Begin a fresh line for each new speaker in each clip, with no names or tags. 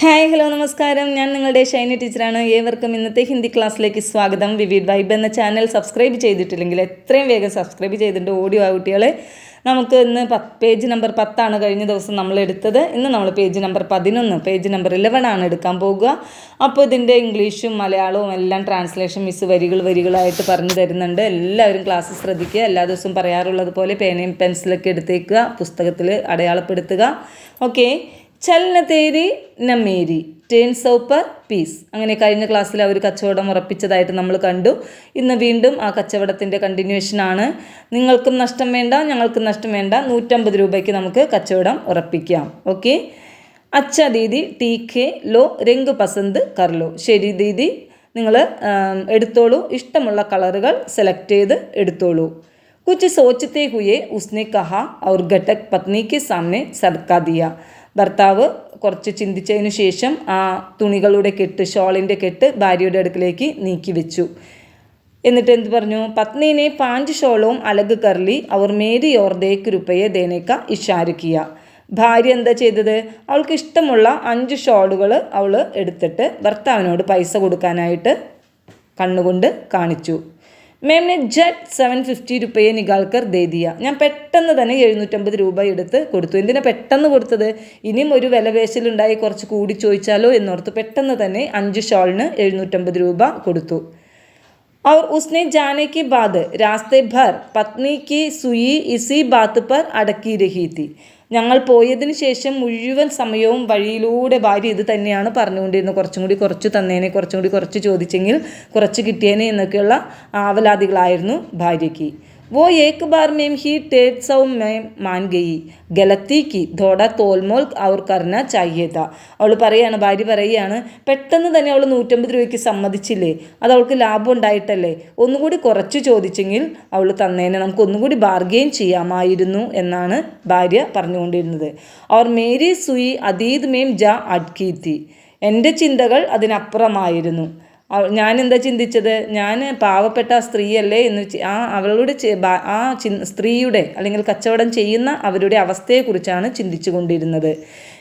Hi hello നമസ്കാരം. ഞാൻ നിങ്ങളുടെ ഷൈനി ടീച്ചറാണ്. ഏവർക്കും ഇന്നത്തെ ഹിന്ദി ക്ലാസ്സിലേക്ക് സ്വാഗതം. വിവിഡ് വൈബ് എന്ന ചാനൽ സബ്സ്ക്രൈബ് ചെയ്തിട്ടില്ലെങ്കിൽ എത്രയും വേഗം സബ്സ്ക്രൈബ് ചെയ്തിട്ടുണ്ട്. ഓഡിയോ ആ കുട്ടികളെ. നമുക്ക് ഇന്ന് പേജ് നമ്പർ പത്താണ് കഴിഞ്ഞ ദിവസം നമ്മൾ എടുത്തത്. ഇന്ന് നമ്മൾ പേജ് നമ്പർ പതിനൊന്ന് പേജ് നമ്പർ ഇലവൻ ആണ് എടുക്കാൻ പോകുക. അപ്പോൾ ഇതിന്റെ ഇംഗ്ലീഷും മലയാളവും എല്ലാം ട്രാൻസ്ലേഷൻ മിസ് വരികൾ വരികളായിട്ട് പറഞ്ഞു തരുന്നുണ്ട്. എല്ലാവരും ക്ലാസ് ശ്രദ്ധിക്കുക. എല്ലാ ദിവസവും പറയാറുള്ളത് പോലെ പേനയും പെൻസിലൊക്കെ എടുത്തേക്കുക. പുസ്തകത്തിൽ അടയാളപ്പെടുത്തുക. ഓക്കെ ചലന തേരി നമേരി ടേൺ സൗപ്പർ പീസ് അങ്ങനെ കഴിഞ്ഞ ക്ലാസ്സിൽ അവർ കച്ചവടം ഉറപ്പിച്ചതായിട്ട് നമ്മൾ കണ്ടു. ഇന്ന് വീണ്ടും ആ കച്ചവടത്തിന്റെ കണ്ടിന്യൂഷനാണ് നിങ്ങൾക്കും നഷ്ടം വേണ്ട ഞങ്ങൾക്കും നഷ്ടം വേണ്ട. നൂറ്റമ്പത് രൂപയ്ക്ക് നമുക്ക് കച്ചവടം ഉറപ്പിക്കാം. ഓക്കെ അച്ഛ ദീദി ടീ കെ ലോ രംഗ് പസന്ത് കർലോ. ശരി ദീദി നിങ്ങൾ എടുത്തോളൂ. ഇഷ്ടമുള്ള കളറുകൾ സെലക്ട് ചെയ്ത് എടുത്തോളൂ. കുച്ച് സോച്ചത്തെ ഹുയെ ഉസ്നെ കഹ ഔർ ഘട്ടക് പത്നിക്ക് സാമനെ സർക്കാ ദിയ. ഭർത്താവ് കുറച്ച് ചിന്തിച്ചതിനു ശേഷം ആ തുണികളുടെ കെട്ട് ഷോളിന്റെ കെട്ട് ഭാര്യയുടെ അടുക്കിലേക്ക് നീക്കി വെച്ചു. എന്നിട്ട് എന്ത് പറഞ്ഞു? പത്നീനെ പാഞ്ച് ഷോളവും അലഗ് കർലി അവർ മേരി ഓർ ദേക്ക് രൂപയെ ദേനേക്ക ഇഷാരുക്കിയ. ഭാര്യ എന്താ ചെയ്തത്? അവൾക്ക് ഇഷ്ടമുള്ള അഞ്ച് ഷോളുകൾ അവൾ എടുത്തിട്ട് ഭർത്താവിനോട് പൈസ കൊടുക്കാനായിട്ട് കണ്ണുകൊണ്ട് കാണിച്ചു. മേമിനെ ജറ്റ് സെവൻ ഫിഫ്റ്റി രൂപയെ നിഗാൾക്കർ ദേദിയ ഞാൻ പെട്ടെന്ന് തന്നെ എഴുന്നൂറ്റമ്പത് രൂപ എടുത്ത് കൊടുത്തു. എന്തിനാ പെട്ടെന്ന് കൊടുത്തത്? ഇനിയും ഒരു വിലപേശലുണ്ടായി കുറച്ച് കൂടി ചോദിച്ചാലോ എന്നോർത്ത് പെട്ടെന്ന് തന്നെ അഞ്ച് ഷോളിന് എഴുന്നൂറ്റമ്പത് രൂപ കൊടുത്തു. और उसने जाने के बाद रास्ते भर पत्नी की सुई इसी बात पर अടക്കി रही थी ഞങ്ങൾ പോയതിന് ശേഷം മുഴുവൻ സമയവും വഴിയിലൂടെ ഭാര്യ ഇത് തന്നെയാണ് പറഞ്ഞുകൊണ്ടിരുന്നത്. കുറച്ചും കൂടി കുറച്ച് തന്നേനെ കുറച്ചും കൂടി കുറച്ച് ചോദിച്ചെങ്കിൽ കുറച്ച് കിട്ടിയേനെ എന്നൊക്കെയുള്ള ആവലാതികളായിരുന്നു ഭാര്യയ്ക്ക്. वो एक बार में ही डेढ़ सौ में मान गई ഗലത്തി കി ധോട തോൽമോൽ അവർ കർണ ചാഹിയത അവൾ പറയാണ് ഭാര്യ പറയുകയാണ് പെട്ടെന്ന് തന്നെ അവൾ നൂറ്റമ്പത് രൂപയ്ക്ക് സമ്മതിച്ചില്ലേ അത് അവൾക്ക് ലാഭം ഉണ്ടായിട്ടല്ലേ ഒന്നുകൂടി കുറച്ച് ചോദിച്ചെങ്കിൽ അവൾ തന്നേനെ നമുക്ക് ഒന്നുകൂടി ബാർഗെയിൻ ചെയ്യാമായിരുന്നു എന്നാണ് ഭാര്യ പറഞ്ഞുകൊണ്ടിരുന്നത് അവർ മേരി സുയി അതീത് മേം ജ അഡ്കീത്തി എൻ്റെ ചിന്തകൾ അതിനപ്പുറമായിരുന്നു ഞാൻ എന്താ ചിന്തിച്ചത്? ഞാൻ പാവപ്പെട്ട ആ സ്ത്രീയല്ലേ എന്ന് ആ അവളുടെ ആ സ്ത്രീയുടെ അല്ലെങ്കിൽ കച്ചവടം ചെയ്യുന്ന അവരുടെ അവസ്ഥയെക്കുറിച്ചാണ് ചിന്തിച്ചു കൊണ്ടിരുന്നത്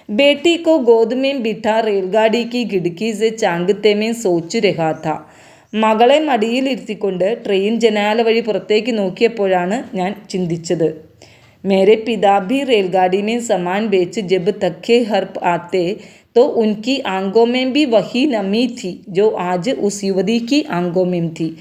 ബേട്ടി കോ ഗോതുമേം ബിഠ റെയിൽഗാഡി കി ഗിടുക്കി സെ ചാങ്കത്തേമേം സോച്ചു രഹാത്ത മകളെ മടിയിലിരുത്തിക്കൊണ്ട് ട്രെയിൻ ജനാല വഴി പുറത്തേക്ക് നോക്കിയപ്പോഴാണ് ഞാൻ ചിന്തിച്ചത്. मेरे पिता भी रेलगाड़ी में सामान बेच जब थके हर आते तो उनकी आंगों में भी वही नमी थी, जो आज उस युवती की आंगों में थी।